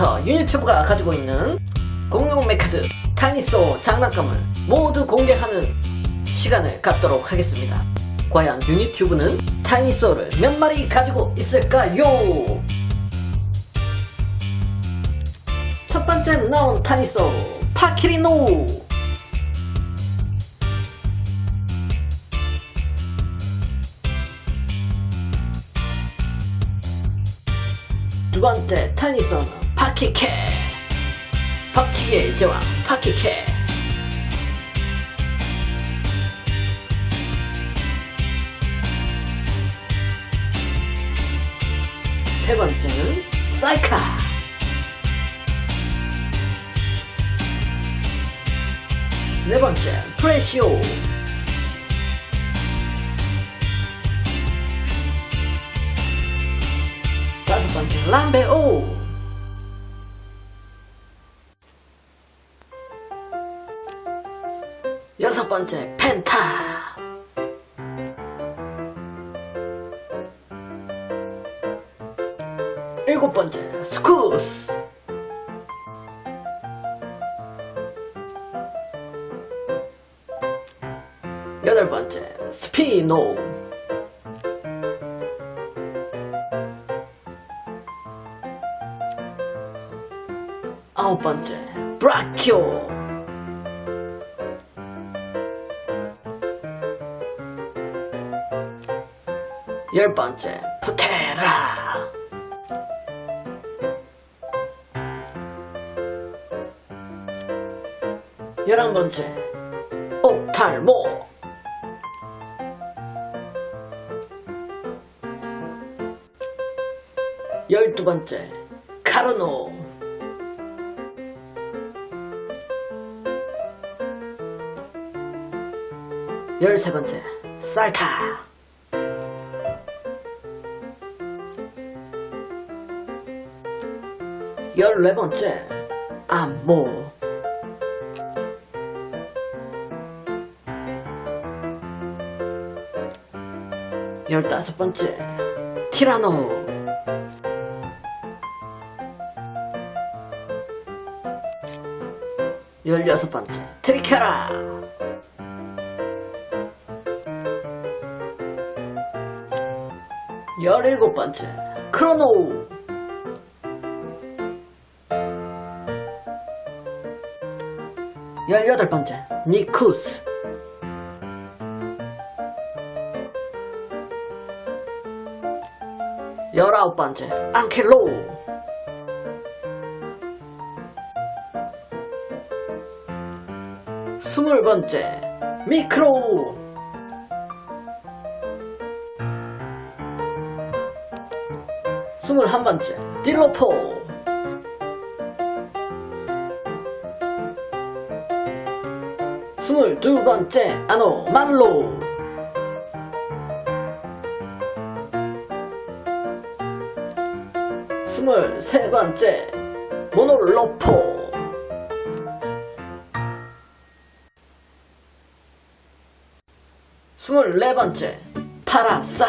지금부터 유니튜브가 가지고 있는 공룡 메카드 타니소 장난감을 모두 공개하는 시간을 갖도록 하겠습니다. 과연 유니튜브는 타니소를 몇 마리 가지고 있을까요? 첫 번째 나온 타니소 파키리노 두 번째 타니소는 파키캐 박치기의 제왕 파키캐 세 번째는 사이카. 네 번째 프레시오. 다섯 번째 람베오 번째 펜타. 일곱 번째 스쿠스. 여덟 번째 스피노. 아홉 번째 브라키오 열 번째 푸테라. 열한 번째 옥탈모. 열두 번째 카르노. 열세 번째 살타 열네 번째 암모 열다섯 번째 티라노. 열여섯 번째 트리케라. 열일곱 번째 크로노 열여덟 번째 니쿠스. 열아홉 번째 앙켈로. 스물 번째 미크로. 스물 한 번째 딜로포 스물 두 번째 아노말로. 스물 세 번째 모노로포. 스물 네 번째 파라사.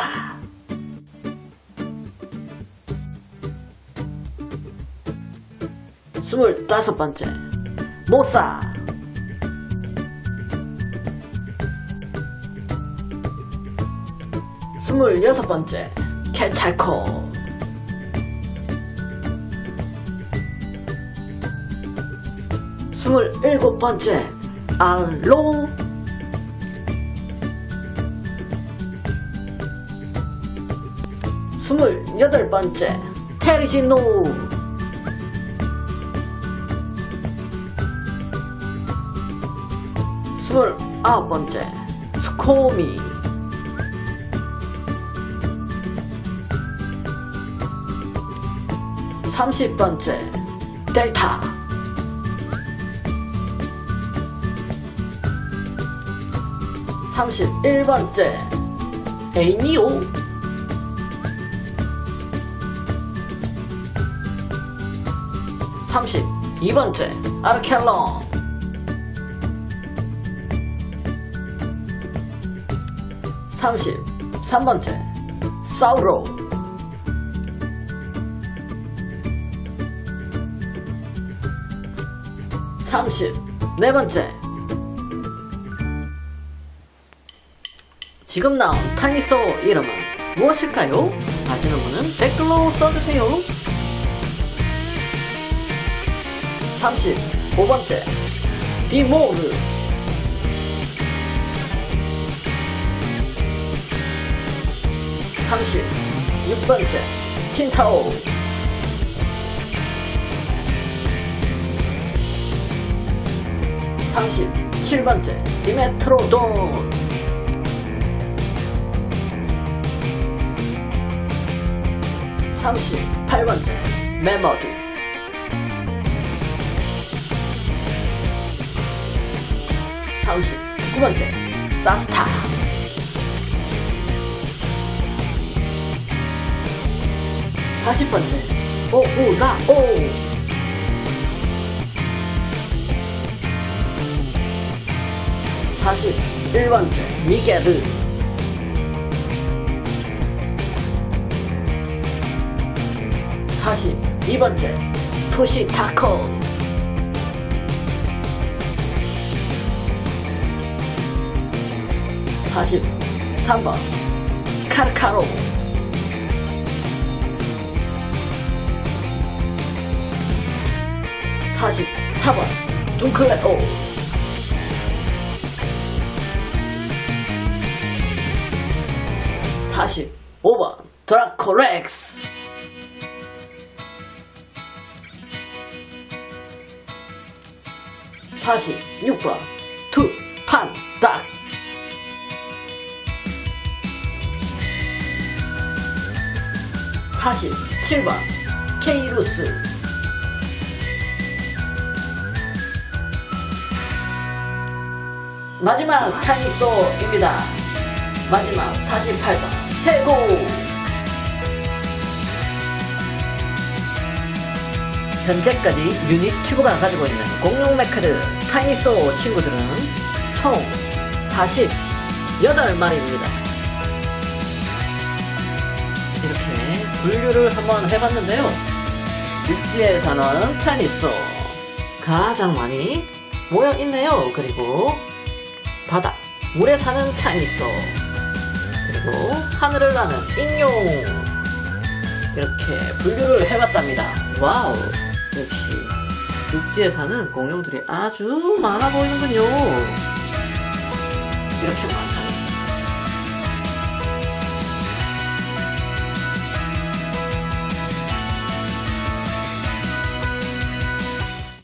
스물 다섯 번째 모사 스물 여섯 번째 케찰코. 스물 일곱 번째 알로. 스물 여덟 번째 테리지노. 스물 아홉 번째 스코미 삼십 번째 델타. 삼십일 번째 에이니오. 삼십이 번째 아르켈론. 삼십삼 번째 사우로 30. 네 번째. 지금 나온 타이소 이름은 무엇일까요? 아시는 분은 댓글로 써주세요. 35번째. 디모르. 36번째. 틴타오. 37번째 디메트로돈. 38번째 메모드. 39번째 사스타. 40번째 오우라오 41번째 미게르. 42번째 푸시타코. 43번 카르카로 44번 둥클레오 45번. 드라코렉스 46번. 투판닥 47번 케이루스 마지막 타니소입니다. 마지막 48번 스테고 현재까지 유니튜브가 가지고 있는 공룡 메카드 타니소 친구들은 총 48마리입니다. 이렇게 분류를 한번 해봤는데요. 육지에 사는 타니소 가장 많이 모여 있네요. 그리고 바다, 물에 사는 타니소 그리고 하늘을 나는 인용 이렇게 분류를 해봤답니다. 와우 역시 육지에 사는 공룡들이 아주 많아 보이는군요. 이렇게 많다